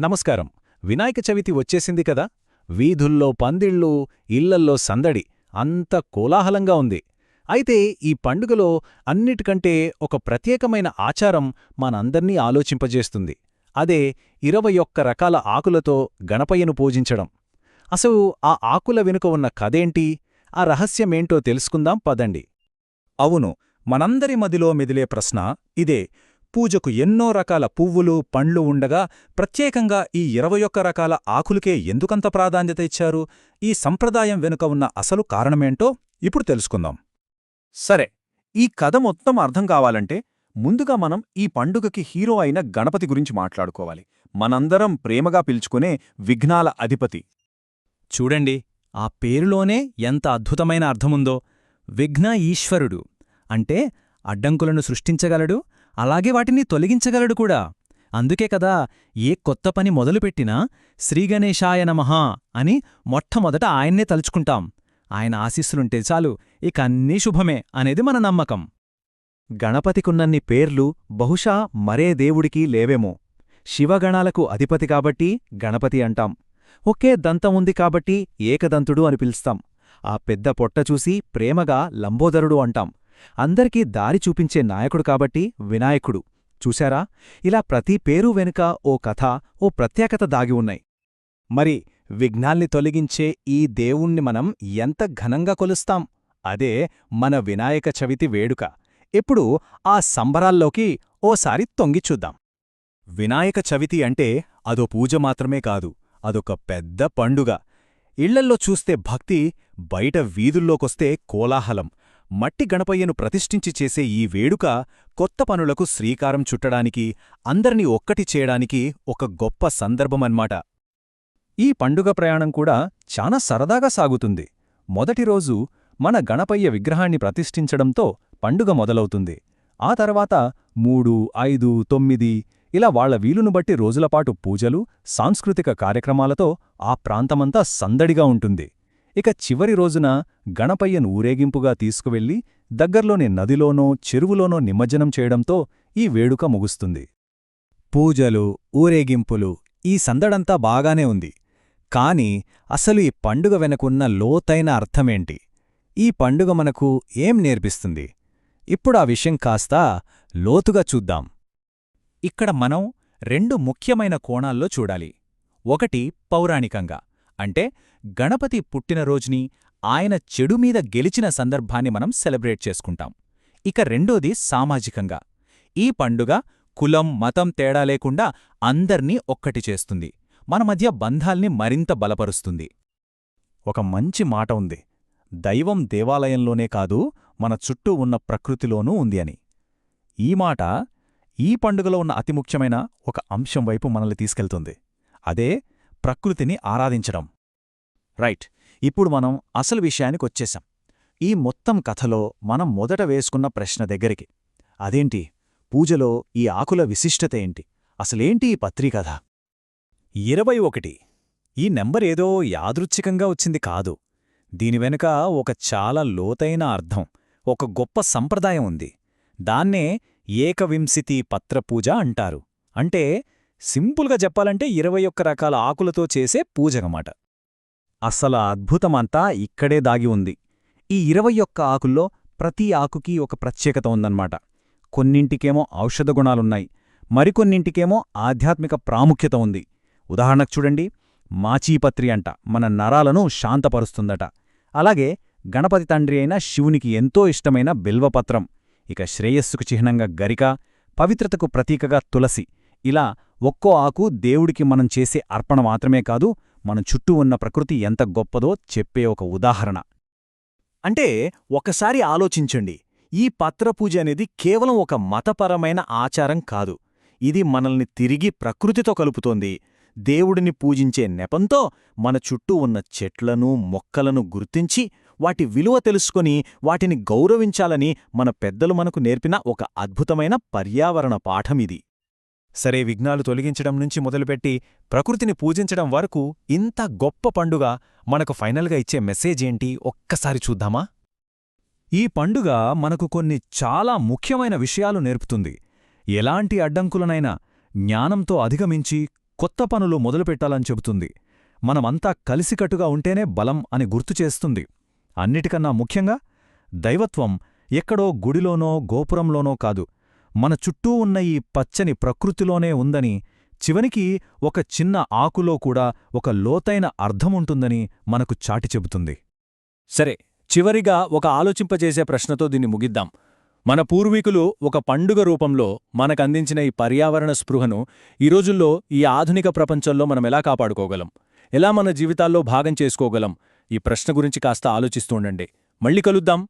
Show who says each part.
Speaker 1: నమస్కారం. వినాయక చవితి వచ్చేసింది కదా? వీధుల్లో పందిళ్ళు ఇళ్ళల్లో సందడి అంత కోలాహలంగా ఉంది. అయితే ఈ పండుగలో అన్నిటికంటే ఒక ప్రత్యేకమైన ఆచారం మనందర్నీ ఆలోచింపజేస్తుంది. అదే ఇరవై ఒక్క రకాల ఆకులతో గణపయ్యను పూజించడం. అసలు ఆ ఆకుల వెనుక ఉన్న కథేంటి? ఆ రహస్యమేంటో తెలుసుకుందాం పదండి.
Speaker 2: అవును మనందరి మదిలో మెదిలే ప్రశ్న ఇదే. పూజకు ఎన్నో రకాల పువ్వులు పండ్లు ఉండగా ప్రత్యేకంగా ఈ ఇరవై ఒక్క రకాల ఆకులకే ఎందుకంత ప్రాధాన్యత ఇచ్చారు? ఈ సంప్రదాయం వెనుక ఉన్న అసలు కారణమేంటో ఇప్పుడు తెలుసుకుందాం. సరే ఈ కథ మొత్తం అర్థం కావాలంటే ముందుగా మనం ఈ పండుగకి హీరో అయిన గణపతి గురించి మాట్లాడుకోవాలి. మనందరం ప్రేమగా పిలుచుకునే విఘ్నాల అధిపతి.
Speaker 1: చూడండి ఆ పేరులోనే ఎంత అద్భుతమైన అర్థముందో. విఘ్న ఈశ్వరుడు అంటే అడ్డంకులను సృష్టించగలడు అలాగే వాటిని తొలగించగలడు కూడా. అందుకే కదా ఏ కొత్త పని మొదలుపెట్టినా శ్రీగణేశాయ నమః అని మొట్టమొదట ఆయన్నే తలుచుకుంటాం. ఆయన ఆశీస్సులుంటే చాలు ఇక అన్నీ శుభమే అనేది మన నమ్మకం.
Speaker 2: గణపతికున్నన్ని పేర్లు బహుశా మరే దేవుడికి లేవేమో. శివగణాలకు అధిపతి కాబట్టి గణపతి అంటాం. ఒకే దంతం ఉంది కాబట్టి ఏకదంతుడు అని పిలుస్తాం. ఆ పెద్ద పొట్ట చూసి ప్రేమగా లంబోదరుడు అంటాం. అందరికీ దారి చూపించే నాయకుడు కాబట్టి వినాయకుడు. చూశారా? ఇలా ప్రతి పేరు వెనుక ఓ కథ ఓ ప్రత్యేకత దాగి ఉన్నాయి.
Speaker 1: మరి విఘ్నాల్ని తొలగించే ఈ దేవుణ్ణి మనం ఎంత ఘనంగా కొలుస్తాం? అదే మన వినాయక చవితి వేడుక. ఇప్పుడు ఆ సంబరాల్లోకి ఓసారి తొంగిచూద్దాం
Speaker 2: వినాయక చవితి అంటే అదో పూజ మాత్రమే కాదు అదొక పెద్ద పండుగ. ఇళ్ళల్లో చూస్తే భక్తి బయట వీధుల్లోకొస్తే కోలాహలం. మట్టి గణపయ్యను ప్రతిష్ఠించి చేసే ఈ వేడుక కొత్త పనులకు శ్రీకారం చుట్టడానికి అందర్నీ ఒక్కటి చేయడానికి ఒక గొప్ప సందర్భమన్మాట. ఈ పండుగ ప్రయాణం కూడా చాలా సరదాగా సాగుతుంది. మొదటి రోజు మన గణపయ్య విగ్రహాన్ని ప్రతిష్ఠించడంతో పండుగ మొదలవుతుంది. ఆ తర్వాత మూడు ఐదు తొమ్మిది ఇలా వాళ్ళ వీలును బట్టి రోజులపాటు పూజలు సాంస్కృతిక కార్యక్రమాలతో ఆ ప్రాంతమంతా సందడిగా ఉంటుంది. ఇక చివరి రోజున గణపయ్యను ఊరేగింపుగా తీసుకువెళ్ళి దగ్గర్లోని నదిలోనో చెరువులోనో నిమజ్జనం చేయడంతో ఈ వేడుక ముగుస్తుంది. పూజలు ఊరేగింపులు ఈ సందడంతా బాగానే ఉంది. కాని అసలు ఈ పండుగ వెనకున్న లోతైన అర్థమేంటి? ఈ పండుగ మనకు ఏం నేర్పిస్తుంది? ఇప్పుడు ఆ విషయం కాస్త లోతుగా చూద్దాం. ఇక్కడ మనం రెండు ముఖ్యమైన కోణాల్లో చూడాలి. ఒకటి పౌరాణికంగా. అంటే గణపతి పుట్టినరోజుని ఆయన చెడుమీద గెలిచిన సందర్భాన్ని మనం సెలబ్రేట్ చేసుకుంటాం. ఇక రెండోది సామాజికంగా. ఈ పండుగ కులం మతం తేడా లేకుండా అందర్నీ ఒక్కటి చేస్తుంది. మన మధ్య బంధాల్ని మరింత బలపరుస్తుంది. ఒక మంచి మాట ఉంది. దైవం దేవాలయంలోనే కాదు మన చుట్టూ ఉన్న ప్రకృతిలోనూ ఉంది అని. ఈ మాట ఈ పండుగలో ఉన్న అతి ముఖ్యమైన ఒక అంశం వైపు మనల్ని తీసుకెళ్తుంది. అదే ప్రకృతిని ఆరాధించడం. రైట్. ఇప్పుడు మనం అసలు విషయానికొచ్చేశాం ఈ మొత్తం కథలో మనం మొదట వేసుకున్న ప్రశ్న దగ్గరికి. అదేంటి? పూజలో ఈ ఆకుల విశిష్టత ఏంటి? అసలేంటి ఈ పత్రికథ? ఇరవై ఒకటి. ఈ నెంబర్ ఏదో యాదృచ్ఛికంగా వచ్చింది కాదు. దీని వెనుక ఒక చాలా లోతైన అర్థం ఒక గొప్ప సంప్రదాయం ఉంది. దాన్నే ఏకవింశతి పత్రపూజ అంటారు. అంటే సింపుల్గా చెప్పాలంటే ఇరవై ఒక్క రకాల ఆకులతో చేసే పూజగమాట అసలు అద్భుతమంతా ఇక్కడే దాగి ఉంది. ఈ ఇరవై ఒక్క ఆకుల్లో ప్రతి ఆకుకి ఒక ప్రత్యేకత ఉందన్నమాట. కొన్నింటికేమో ఔషధ గుణాలున్నాయి మరికొన్నింటికేమో ఆధ్యాత్మిక ప్రాముఖ్యత ఉంది. ఉదాహరణకు చూడండి మాచీపత్రి అంట మన నరాలను శాంతపరుస్తుందట. అలాగే గణపతి తండ్రి అయిన శివునికి ఎంతో ఇష్టమైన బిల్వపత్రం ఇక శ్రేయస్సుకు చిహ్నంగా గరిక పవిత్రతకు ప్రతీకగా తులసి ఇలా ఒక్కో ఆకు దేవుడికి మనం చేసే అర్పణ మాత్రమే కాదు మన చుట్టూ ఉన్న ప్రకృతి ఎంత గొప్పదో చెప్పే ఒక ఉదాహరణ. అంటే ఒకసారి ఆలోచించండి. ఈ పత్రపూజ అనేది కేవలం ఒక మతపరమైన ఆచారం కాదు. ఇది మనల్ని తిరిగి ప్రకృతితో కలుపుతోంది. దేవుడిని పూజించే నెపంతో మన చుట్టూ ఉన్న చెట్లను మొక్కలను గుర్తించి వాటి విలువ తెలుసుకొని వాటిని గౌరవించాలని మన పెద్దలు మనకు నేర్పిన ఒక అద్భుతమైన పర్యావరణ పాఠమిది సరే విఘ్నాలు తొలగించడం నుంచి మొదలుపెట్టి ప్రకృతిని పూజించడం వరకు ఇంత గొప్ప పండుగ మనకు ఫైనల్గా ఇచ్చే మెసేజ్ ఏంటి? ఒక్కసారి చూద్దామా? ఈ పండుగ మనకు కొన్ని చాలా ముఖ్యమైన విషయాలు నేర్పుతుంది. ఎలాంటి అడ్డంకులనైనా జ్ఞానంతో అధిగమించి కొత్త పనులు మొదలుపెట్టాలని చెబుతుంది. మనమంతా కలిసికట్టుగా ఉంటేనే బలం అని గుర్తు చేస్తుంది. అన్నిటికన్నా ముఖ్యంగా దైవత్వం ఎక్కడో గుడిలోనో గోపురంలోనో కాదు. మన చుట్టూ ఉన్న ఈ పచ్చని ప్రకృతిలోనే ఉందని చివరికి ఒక చిన్న ఆకులో కూడా ఒక లోతైన అర్థముంటుందని మనకు చాటి చెబుతుంది.
Speaker 1: సరే చివరిగా ఒక ఆలోచింపజేసే ప్రశ్నతో దీన్ని ముగిద్దాం. మన పూర్వీకులు ఒక పండుగ రూపంలో మనకందించిన ఈ పర్యావరణ స్పృహను ఈ రోజుల్లో ఈ ఆధునిక ప్రపంచంలో మనం ఎలా కాపాడుకోగలం? ఎలా మన జీవితాల్లో భాగం చేసుకోగలం? ఈ ప్రశ్న గురించి కాస్త ఆలోచిస్తూ ఉండండి. మళ్ళీ కలుద్దాం.